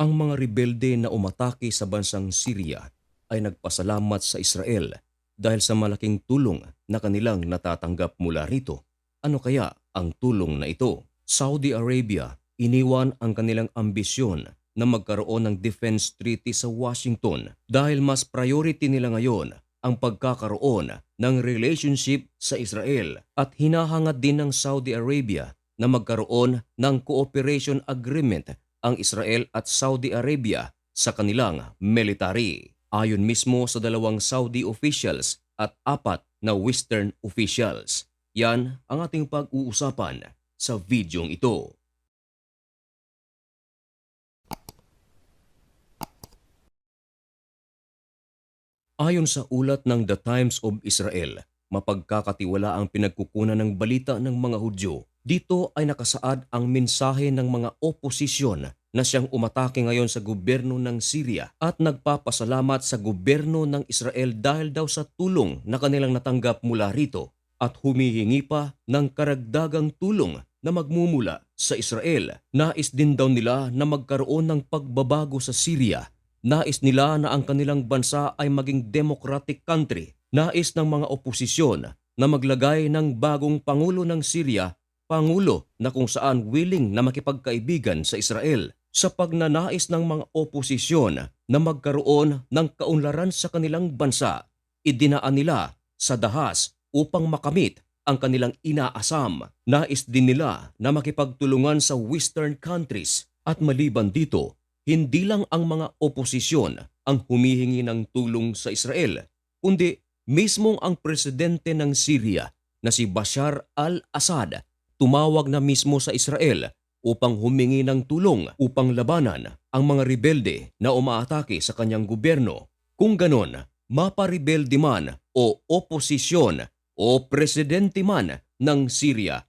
Ang mga rebelde na umatake sa bansang Syria ay nagpasalamat sa Israel dahil sa malaking tulong na kanilang natatanggap mula rito. Ano kaya ang tulong na ito? Saudi Arabia iniwan ang kanilang ambisyon na magkaroon ng defense treaty sa Washington dahil mas priority nila ngayon ang pagkakaroon ng relationship sa Israel at hinahangad din ng Saudi Arabia na magkaroon ng cooperation agreement ang Israel at Saudi Arabia sa kanilang military. Ayon mismo sa dalawang Saudi officials at apat na Western officials. Yan ang ating pag-uusapan sa videong ito. Ayon sa ulat ng The Times of Israel, mapagkakatiwala ang pinagkukunan ng balita ng mga Hudyo. Dito ay nakasaad ang mensahe ng mga oposisyon na siyang umatake ngayon sa gobyerno ng Syria at nagpapasalamat sa gobyerno ng Israel dahil daw sa tulong na kanilang natanggap mula rito at humihingi pa ng karagdagang tulong na magmumula sa Israel. Nais din daw nila na magkaroon ng pagbabago sa Syria Nais nila na ang kanilang bansa ay maging democratic country. Nais ng mga oposisyon na maglagay ng bagong pangulo ng Syria, pangulo na kung saan willing na makipagkaibigan sa Israel. Sa pagnanais ng mga oposisyon na magkaroon ng kaunlaran sa kanilang bansa, idinaan nila sa dahas upang makamit ang kanilang inaasam. Nais din nila na makipagtulungan sa western countries at maliban dito hindi lang ang mga oposisyon ang humihingi ng tulong sa Israel, kundi mismong ang presidente ng Syria na si Bashar al-Assad tumawag na mismo sa Israel upang humingi ng tulong upang labanan ang mga rebelde na umaatake sa kanyang gobyerno. Kung ganon, maparebelde man o oposisyon o presidente man ng Syria,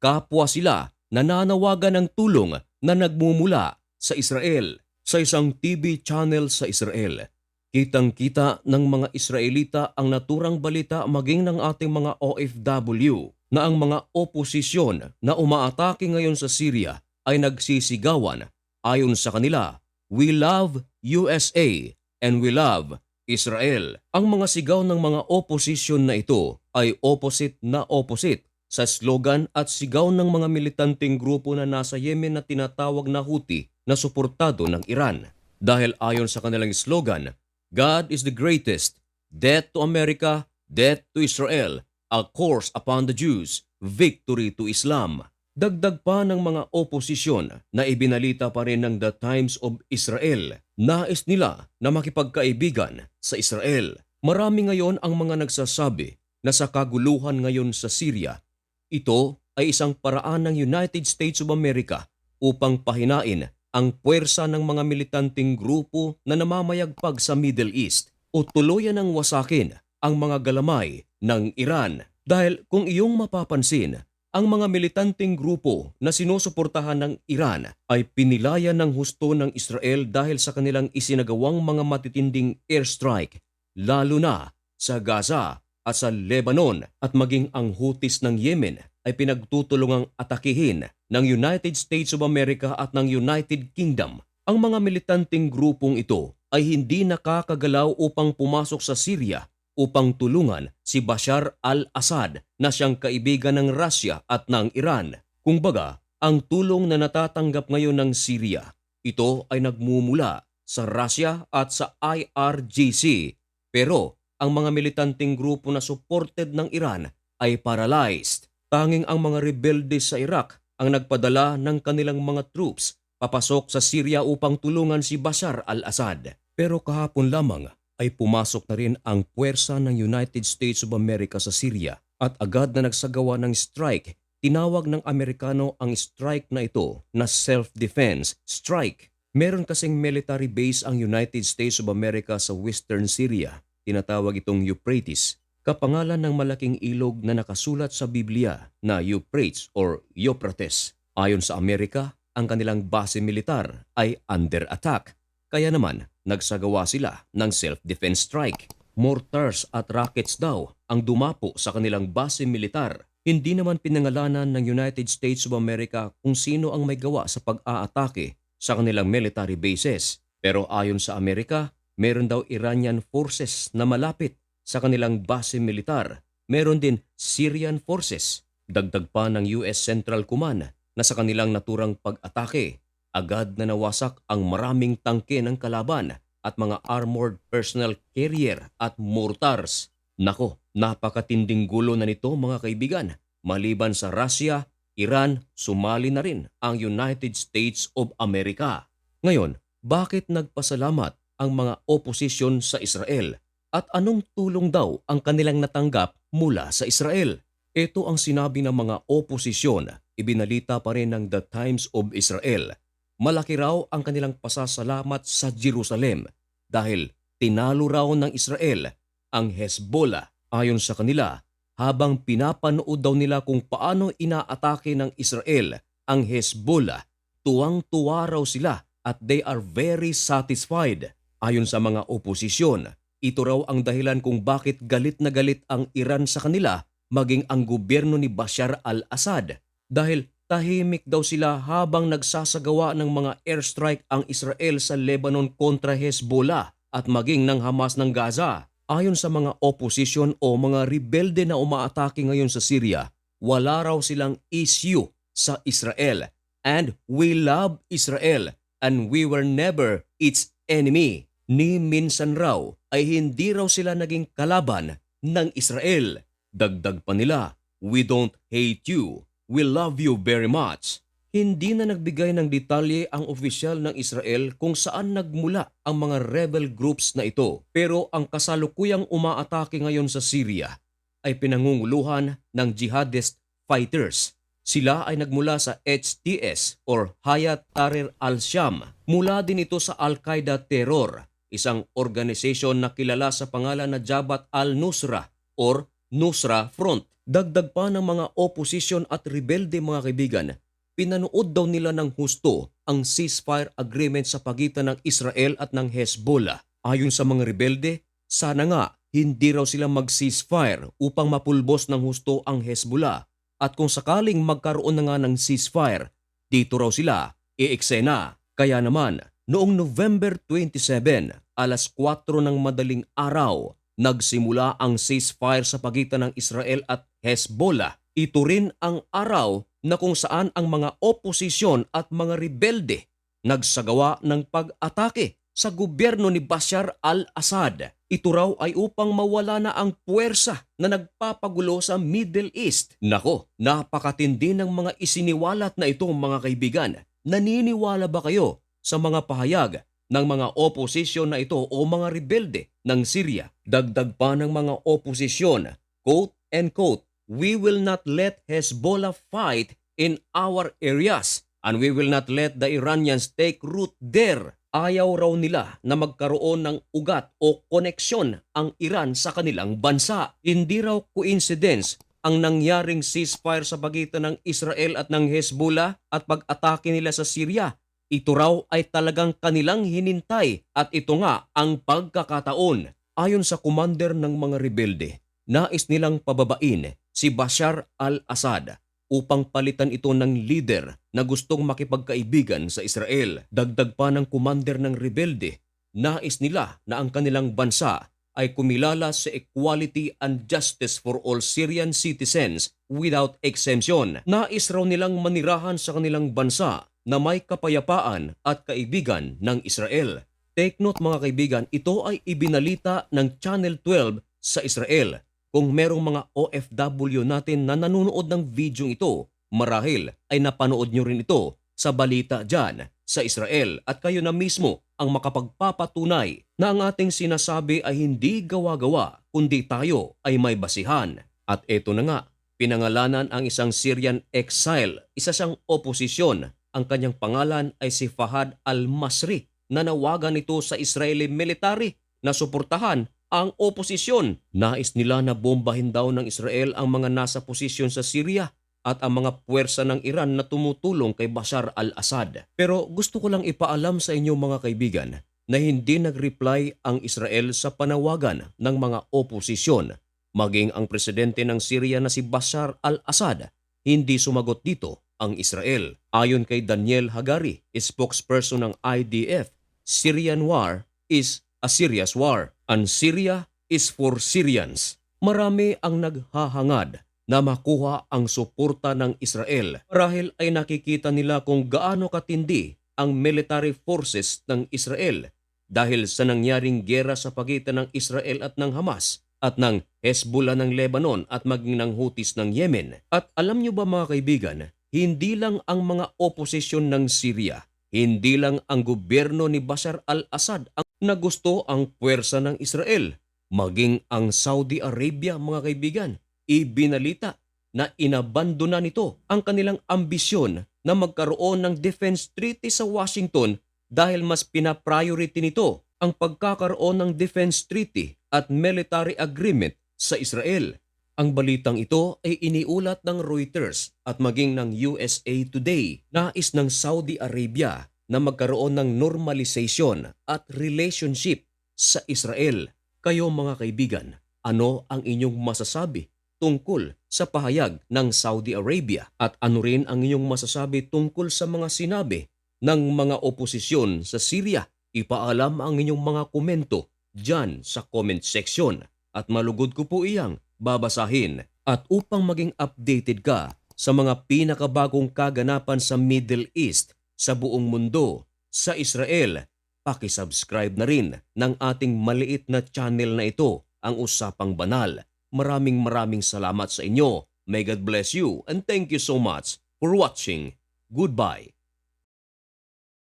kapwa sila nananawagan ng tulong na nagmumula sa Israel. Sa isang TV channel sa Israel, kitang-kita ng mga Israelita ang naturang balita maging ng ating mga OFW na ang mga oposisyon na umaatake ngayon sa Syria ay nagsisigawan ayon sa kanila, We love USA and we love Israel. Ang mga sigaw ng mga oposisyon na ito ay opposite na opposite sa slogan at sigaw ng mga militanteng grupo na nasa Yemen na tinatawag na Houthi na suportado ng Iran. Dahil ayon sa kanilang slogan, God is the greatest, death to America, death to Israel, a course upon the Jews, victory to Islam. Dagdag pa ng mga oposisyon na ibinalita pa rin ng The Times of Israel. Nais nila na makipagkaibigan sa Israel. Marami ngayon ang mga nagsasabi na sa kaguluhan ngayon sa Syria, ito ay isang paraan ng United States of America upang pahinain ang puwersa ng mga militanteng grupo na namamayagpag sa Middle East o tuluyan ng wasakin ang mga galamay ng Iran. Dahil kung iyong mapapansin, ang mga militanteng grupo na sinusuportahan ng Iran ay pinilayan ng husto ng Israel dahil sa kanilang isinagawang mga matitinding airstrike, lalo na sa Gaza at sa Lebanon at maging ang Houthis ng Yemen ay pinagtutulungang atakihin ng United States of America at ng United Kingdom. Ang mga militanteng grupong ito ay hindi nakakagalaw upang pumasok sa Syria upang tulungan si Bashar al-Assad na siyang kaibigan ng Russia at ng Iran. Kung baga, ang tulong na natatanggap ngayon ng Syria, ito ay nagmumula sa Russia at sa IRGC. Pero ang mga militanteng grupo na supported ng Iran ay paralyzed. Tanging ang mga rebelde sa Iraq ang nagpadala ng kanilang mga troops papasok sa Syria upang tulungan si Bashar al-Assad. Pero kahapon lamang ay pumasok na rin ang puwersa ng United States of America sa Syria at agad na nagsagawa ng strike. Tinawag ng Amerikano ang strike na ito na self-defense strike. Meron kasing military base ang United States of America sa western Syria. Tinatawag itong Euphrates kapangalan ng malaking ilog na nakasulat sa Biblia na Euphrates or Euphrates. Ayon sa Amerika, ang kanilang base militar ay under attack. Kaya naman, nagsagawa sila ng self-defense strike. Mortars at rockets daw ang dumapo sa kanilang base militar. Hindi naman pinangalanan ng United States of America kung sino ang may gawa sa pag-aatake sa kanilang military bases. Pero ayon sa Amerika, meron daw Iranian forces na malapit sa kanilang base militar. Meron din Syrian forces. Dagdag pa ng US Central Command na sa kanilang naturang pag-atake, agad na nawasak ang maraming tangke ng kalaban at mga armored personnel carrier at mortars. Nako, napakatinding gulo na nito mga kaibigan. Maliban sa Russia, Iran, sumali na rin ang United States of America. Ngayon, bakit nagpasalamat ang mga oposisyon sa Israel at anong tulong daw ang kanilang natanggap mula sa Israel? Ito ang sinabi ng mga oposisyon, ibinalita pa rin ng The Times of Israel. Malaki raw ang kanilang pasasalamat sa Jerusalem dahil tinalo raw ng Israel ang Hezbollah ayon sa kanila habang pinapanood daw nila kung paano inaatake ng Israel ang Hezbollah. Tuwang-tuwa raw sila at they are very satisfied. Ayon sa mga oposisyon, ito raw ang dahilan kung bakit galit na galit ang Iran sa kanila maging ang gobyerno ni Bashar al-Assad dahil tahimik daw sila habang nagsasagawa ng mga airstrike ang Israel sa Lebanon kontra Hezbollah at maging ng Hamas ng Gaza. Ayon sa mga opposition o mga rebelde na umaatake ngayon sa Syria, wala raw silang issue sa Israel. And we love Israel and we were never its enemy. Ni minsan raw ay hindi raw sila naging kalaban ng Israel. Dagdag pa nila, we don't hate you, we love you very much. Hindi na nagbigay ng detalye ang opisyal ng Israel kung saan nagmula ang mga rebel groups na ito. Pero ang kasalukuyang umaatake ngayon sa Syria ay pinangunguluhan ng jihadist fighters. Sila ay nagmula sa HTS or Hayat Tahrir al-Sham. Mula din ito sa Al-Qaeda Terror, isang organisasyon na kilala sa pangalan na Jabhat al-Nusra or Nusra Front. Dagdag pa ng mga opposition at rebelde mga kaibigan, pinanood daw nila ng husto ang ceasefire agreement sa pagitan ng Israel at ng Hezbollah. Ayon sa mga rebelde, sana nga hindi raw sila mag-ceasefire upang mapulbos ng husto ang Hezbollah at kung sakaling magkaroon na nga ng ceasefire, dito raw sila i-eksena. Kaya naman, noong November 27, alas 4 ng madaling araw, nagsimula ang ceasefire sa pagitan ng Israel at Hezbollah. Ito rin ang araw na kung saan ang mga oposisyon at mga rebelde nagsagawa ng pag-atake sa gobyerno ni Bashar al-Assad. Ito raw ay upang mawala na ang puwersa na nagpapagulo sa Middle East. Nako, napakatindi ng mga isiniwalat na ito mga kaibigan. Naniniwala ba kayo sa mga pahayag ng mga oposisyon na ito o mga rebelde ng Syria? Dagdag pa ng mga oposisyon, quote and quote, We will not let Hezbollah fight in our areas and we will not let the Iranians take root there. Ayaw raw nila na magkaroon ng ugat o koneksyon ang Iran sa kanilang bansa. Hindi raw coincidence ang nangyaring ceasefire sa pagitan ng Israel at ng Hezbollah at pag-atake nila sa Syria. Ito raw ay talagang kanilang hinintay at ito nga ang pagkakataon. Ayon sa commander ng mga rebelde, nais nilang pababain si Bashar al-Assad upang palitan ito ng leader na gustong makipagkaibigan sa Israel. Dagdag pa ng commander ng rebelde, nais nila na ang kanilang bansa ay kumilala sa equality and justice for all Syrian citizens without exemption. Nais raw nilang manirahan sa kanilang bansa na may kapayapaan at kaibigan ng Israel. Take note mga kaibigan, ito ay ibinalita ng Channel 12 sa Israel kung merong mga OFW natin na nanonood ng video ito, marahil ay napanood nyo rin ito sa balita dyan sa Israel at kayo na mismo ang makapagpapatunay na ang ating sinasabi ay hindi gawa-gawa kundi tayo ay may basihan. At eto na nga, pinangalanan ang isang Syrian exile, isa siyang oposisyon. Ang kanyang pangalan ay si Fahad al-Masri. Nanawagan ito sa Israeli military na suportahan ang oposisyon. Nais nila na bombahin daw ng Israel ang mga nasa posisyon sa Syria at ang mga puwersa ng Iran na tumutulong kay Bashar al-Assad. Pero gusto ko lang ipaalam sa inyo mga kaibigan na hindi nag-reply ang Israel sa panawagan ng mga oposisyon. Maging ang presidente ng Syria na si Bashar al-Assad, hindi sumagot dito ang Israel. Ayon kay Daniel Hagari, spokesperson ng IDF, Syrian war is a serious war and Syria is for Syrians. Marami ang naghahangad na makuha ang suporta ng Israel marahil ay nakikita nila kung gaano katindi ang military forces ng Israel dahil sa nangyaring gera sa pagitan ng Israel at ng Hamas at ng Hezbollah ng Lebanon at maging ng Houthis ng Yemen. At alam niyo ba mga kaibigan, hindi lang ang mga oposisyon ng Syria, hindi lang ang gobyerno ni Bashar al-Assad ang nagusto ang puwersa ng Israel, maging ang Saudi Arabia mga kaibigan, ibinalita na inabandona nito ang kanilang ambisyon na magkaroon ng defense treaty sa Washington dahil mas pinapriority nito ang pagkakaroon ng defense treaty at military agreement sa Israel. Ang balitang ito ay iniulat ng Reuters at maging ng USA Today. Nais ng Saudi Arabia na magkaroon ng normalization at relationship sa Israel. Kayo mga kaibigan, ano ang inyong masasabi tungkol sa pahayag ng Saudi Arabia at ano rin ang inyong masasabi tungkol sa mga sinabi ng mga oposisyon sa Syria? Ipaalam ang inyong mga komento dyan sa comment section at malugod ko po iyang babasahin. At upang maging updated ka sa mga pinakabagong kaganapan sa Middle East, sa buong mundo, sa Israel, pakisubscribe na rin ng ating maliit na channel na ito, ang Usapang Banal. Maraming maraming salamat sa inyo. May God bless you and thank you so much for watching. Goodbye.